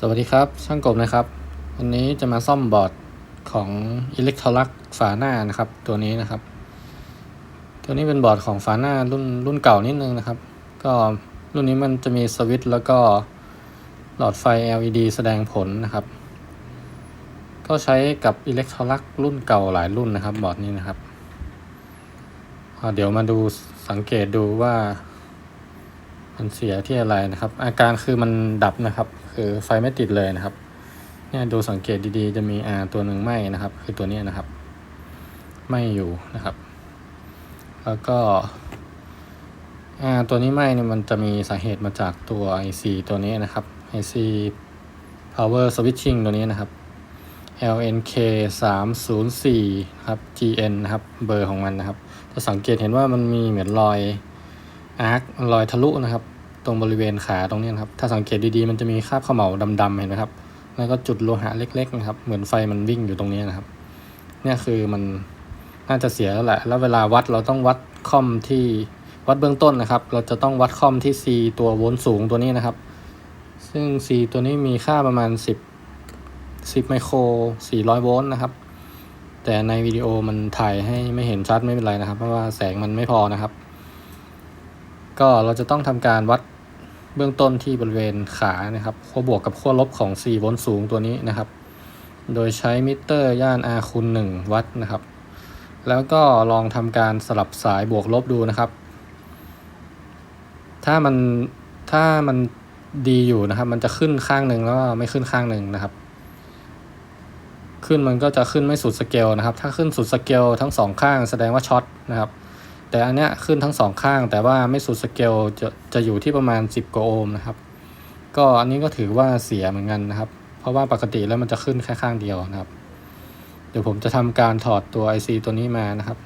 สวัสดีครับ ช่างกบนะครับ วันนี้จะมาซ่อมบอร์ดของ Electrolux ฝาหน้านะครับ ตัวนี้นะครับ ตัวนี้เป็นบอร์ดของฝาหน้ารุ่นรุ่นเก่านิดนึงนะครับ ก็รุ่นนี้มันจะมีสวิตช์แล้วก็หลอดไฟ LED แสดงผลนะครับ ก็ใช้กับ Electrolux รุ่นเก่าหลายรุ่นนะครับ บอร์ดนี้นะครับเดี๋ยวมาดูสังเกตดูว่า มันเสียที่อะไรนะครับ อาการคือมันดับนะครับ คือไฟไม่ติดเลยนะครับ เนี่ยดูสังเกตดีๆ จะมี R ตัวหนึ่งไหมนะครับ คือตัวนี้นะครับไหม่อยู่นะครับ แล้วก็ R ตัวนี้ไหมเนี่ยมันจะมีสาเหตุมาจากตัว IC ตัวนี้นะครับ IC power switching ตัวนี้นะครับ LNK 3 0 4ครับ GN นะครับ เบอร์ของมันนะครับ จะสังเกตเห็นว่ามันมีเหมือนรอย อาร์ครอยทะลุนะครับ ตรงบริเวณขาตรงนี้นครับ ถ้าสังเกตดีๆ มันจะมีคราบขม่าดำๆเห็นไหมครับ แล้วก็จุดโลหะเล็กๆนะครับ เหมือนไฟมันวิ่งอยู่ตรงนี้นะครับ เนี่ยคือมันน่าจะเสียแล้วแหละ แล้วเวลาวัดเราต้องวัดคอมที่วัดเบื้องต้นนะครับ เราจะต้องวัดคอมที่ C ตัวโวลต์สูงตัวนี้นะครับ ซึ่ง C ตัวนี้มีค่าประมาณ 10 10ไมโคร 400 โวลต์นะครับ แต่ในวิดีโอมันถ่ายให้ไม่เห็นชัดไม่เป็นไรนะครับ เพราะว่าแสงมันไม่พอนะครับ ก็เราจะต้องทำการวัดเบื้องต้นที่บริเวณขานะครับขั้วบวกกับขั้วลบของ4โวลต์สูงตัวนี้นะครับ โดยใช้มิเตอร์ย่าน R คูณ1วัดนะครับ แล้วก็ลองทำการสลับสายบวกลบดูนะครับ ถ้ามันถ้ามันดีอยู่นะครับ มันจะขึ้นข้างหนึ่งแล้วก็ไม่ขึ้นข้างหนึ่งนะครับ ขึ้นมันก็จะขึ้นไม่สุดสเกลนะครับ ถ้าขึ้นสุดสเกลทั้งสองข้างแสดงว่าช็อตนะครับ แต่อันเนี้ยขึ้นทั้งสองข้าง แต่ว่าไม่สุดสเกลจะจะอยู่ที่ประมาณ 10กว่าโอห์มนะครับ ก็อันนี้ก็ถือว่าเสียเหมือนกันนะครับ เพราะว่าปกติแล้วมันจะขึ้นแค่ข้างเดียวนะครับ เดี๋ยวผมจะทำการถอดตัว IC ตัวนี้มานะครับ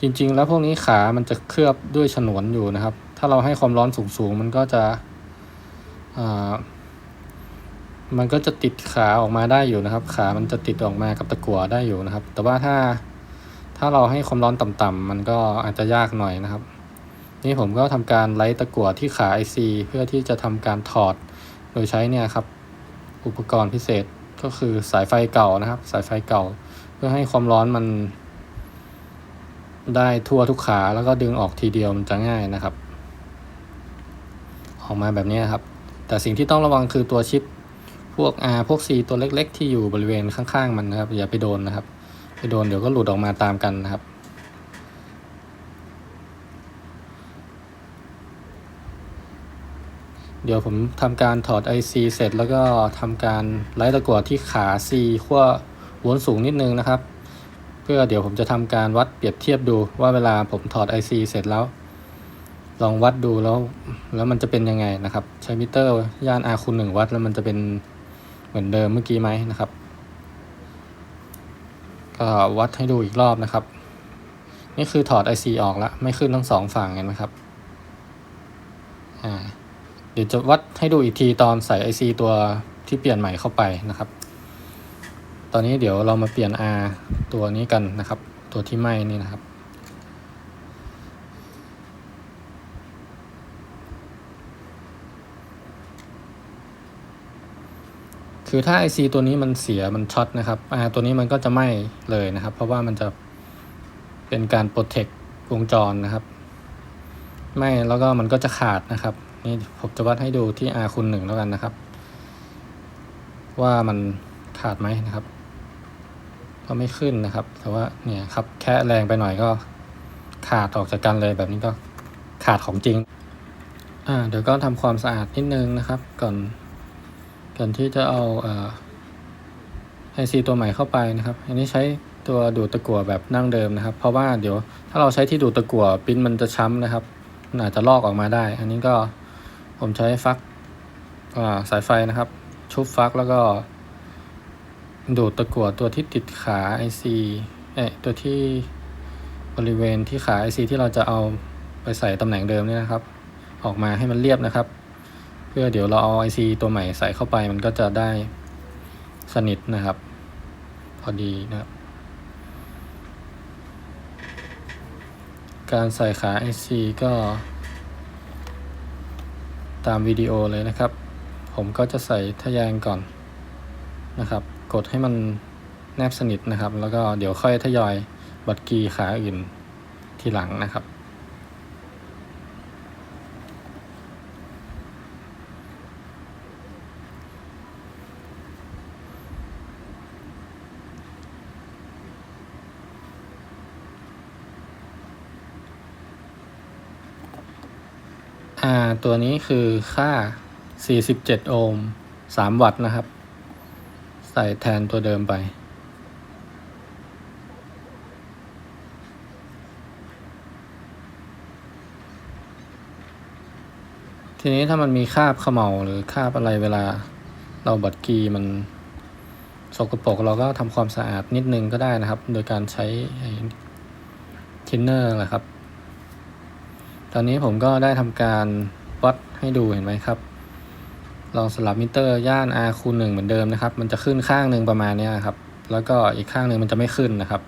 จริงๆ แล้วพวกนี้ขามันจะเคลือบด้วยฉนวนอยู่นะครับ ถ้าเราให้ความร้อนสูงๆมันก็จะอ่ามันก็จะติดขาออกมาได้อยู่นะครับ ขามันจะติดออกมากับตะกั่วได้อยู่นะครับ แต่ว่าถ้า ถ้าเราให้ความร้อนต่ำๆมันก็อาจจะยากหน่อยนะครับ นี่ผมก็ทำการไล่ตะกั่วที่ขา IC เพื่อที่จะทำการถอด โดยใช้เนี่ยครับ อุปกรณ์พิเศษก็คือสายไฟเก่านะครับ สายไฟเก่า เพื่อให้ความร้อนมัน ได้ทั่วทุกขาแล้วก็ดึงออกทีเดียวมันจะง่ายนะครับ ออกมาแบบนี้ครับ แต่สิ่งที่ต้องระวังคือตัวชิปพวก R พวก C ตัวเล็ก ๆ ที่อยู่บริเวณข้างๆ มันนะครับ อย่าไปโดนนะครับ โดนเดี๋ยวก็หลุดออกมาตามกันนะครับ เดี๋ยวผมทำการถอด IC เสร็จแล้วก็ทำการไล่ตะกั่วที่ขา C ขั้ววลต์สูงนิดนึงนะครับ เพื่อเดี๋ยวผมจะทำการวัดเปรียบเทียบดูว่าเวลาผมถอด IC เสร็จแล้ว ลองวัดดูแล้วแล้วมันจะเป็นยังไงนะครับ ใช้มิเตอร์ย่าน R คูณ1วัดแล้วมันจะเป็นเหมือนเดิมเมื่อกี้ไหมนะครับ ก็วัดให้ดูอีกรอบนะครับ นี่คือถอด IC ออกแล้ว ไม่ขึ้นทั้งสองฝั่งเห็นไหมครับอ่าเดี๋ยวจะวัดให้ดูอีกทีตอนใส่ IC ตัวที่เปลี่ยนใหม่เข้าไปนะครับ ตอนนี้เดี๋ยวเรามาเปลี่ยน R ตัวนี้กันนะครับ ตัวที่ไหม้นี่นะครับ คือถ้า IC ตัวนี้มันเสียมันช็อตนะครับ R ตัวนี้มันก็จะไหม้เลยนะครับ เพราะว่ามันจะเป็นการโปรเทควงจรนะครับไหม้แล้วก็มันก็จะขาดนะครับ นี่ผมจะวัดให้ดูที่ R คูณหนึ่งแล้วกันนะครับ ว่ามันขาดไหมนะครับ ก็ไม่ขึ้นนะครับ แต่ว่าเนี่ยครับแค่แรงไปหน่อยก็ขาดออกจากกันเลยแบบนี้ก็ขาดของจริง อ่าเดี๋ยวก็ทำความสะอาดนิดนึงนะครับ ก่อน ก่อนที่จะเอาไอซีตัวใหม่เข้าไปนะครับ อันนี้ใช้ตัวดูดตะกั่วแบบนั่งเดิมนะครับ เพราะว่าเดี๋ยวถ้าเราใช้ที่ดูดตะกั่วปิ้นมันจะช้ำนะครับมันอาจจะลอกออกมาได้ อันนี้ก็ผมใช้ฟักสายไฟนะครับ ชุบฟักแล้วก็ ดูดตะกั่วตัวที่ติดขา IC เอ๊ตัวที่บริเวณที่ขา IC ที่เราจะเอาไปใส่ตำแหน่งเดิมเนี่ยนะครับ ออกมาให้มันเรียบนะครับ พื่อเดี๋ยวเราเอา IC ตัวใหม่ใส่เข้าไปมันก็จะได้สนิทนะครับ พอดีนะครับ การใส่ขา IC ก็ ตามวิดีโอเลยนะครับ ผมก็จะใส่ทะแยงก่อนนะครับ กดให้มันแนบสนิทนะครับ แล้วก็เดี๋ยวค่อยทยอยบัตรกีขาอื่นทีหลังนะครับ อ่าตัวนี้คือค่า 47 โอห์ม 3 วัตต์นะครับ ใส่แทนตัวเดิมไป ทีนี้ถ้ามันมีคาบเขม่าหรือคาบอะไรเวลาเราบัดกีมันสกปรกเราก็ทำความสะอาดนิดนึงก็ได้นะครับ โดยการใช้ทินเนอร์แหละครับ ตอนนี้ผมก็ได้ทำการวัดให้ดูเห็นไหมครับ ลองสลับมิเตอร์ย่าน R คูณหนึ่งเหมือนเดิมนะครับ มันจะขึ้นข้างหนึ่งประมาณนี้ครับ แล้วก็อีกข้างหนึ่งมันจะไม่ขึ้นนะครับ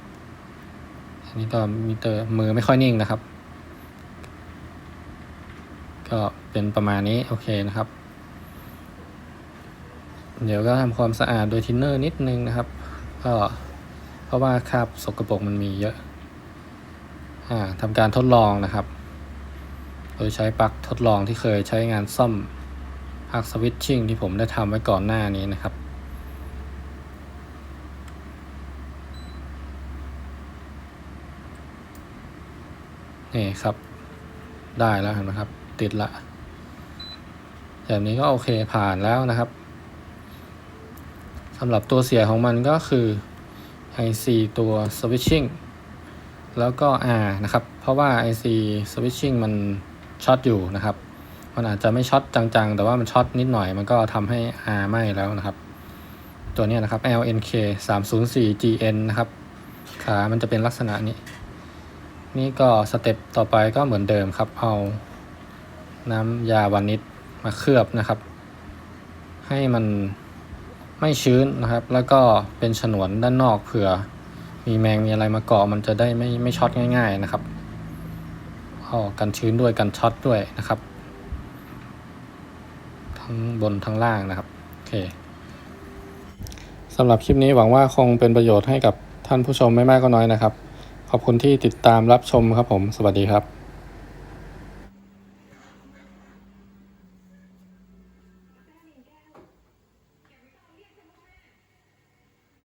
อันนี้ก็มิเตอร์มือไม่ค่อยนิ่งนะครับ ก็เป็นประมาณนี้โอเคนะครับ เดี๋ยวก็ทำความสะอาดโดยทินเนอร์นิดนึงนะครับ ก็เพราะว่าคราบสกปรกมันมีเยอะอ่าทำการทดลองนะครับ โดยใช้ปลั๊กทดลองที่เคยใช้งานซ่อมภาคสวิตชิ่งที่ผมได้ทำไว้ก่อนหน้านี้นะครับ นี่ครับ ได้แล้วเห็นไหมครับ ติดละ แบบนี้ก็โอเคผ่านแล้วนะครับสำหรับตัวเสียของมันก็คือ IC ตัว switching แล้วก็ R นะครับ เพราะว่า IC switching มัน ช็อตอยู่นะครับ มันอาจจะไม่ช็อตจังๆ แต่ว่ามันช็อตนิดหน่อย มันก็ทำให้ R ไหม้แล้วนะครับ ตัวนี้นะครับ LNK 304 GN นะครับ ขามันจะเป็นลักษณะนี้ นี่ก็สเต็ปต่อไปก็เหมือนเดิมครับ เอาน้ำยาวานิชมาเคลือบนะครับ ให้มันไม่ชื้นนะครับ แล้วก็เป็นฉนวนด้านนอกเผื่อมีแมงมีอะไรมาเกาะมันจะได้ไม่ไม่ช็อตง่าย ๆ นะครับ เอกันชื้นด้วยกันช็อตด้วยนะครับ ทั้งบนทั้งล่างนะครับโอเคสำหรับคลิปนี้หวังว่าคงเป็นประโยชน์ให้กับท่านผู้ชมไม่มากก็น้อยนะครับ ขอบคุณที่ติดตามรับชมครับผม สวัสดีครับ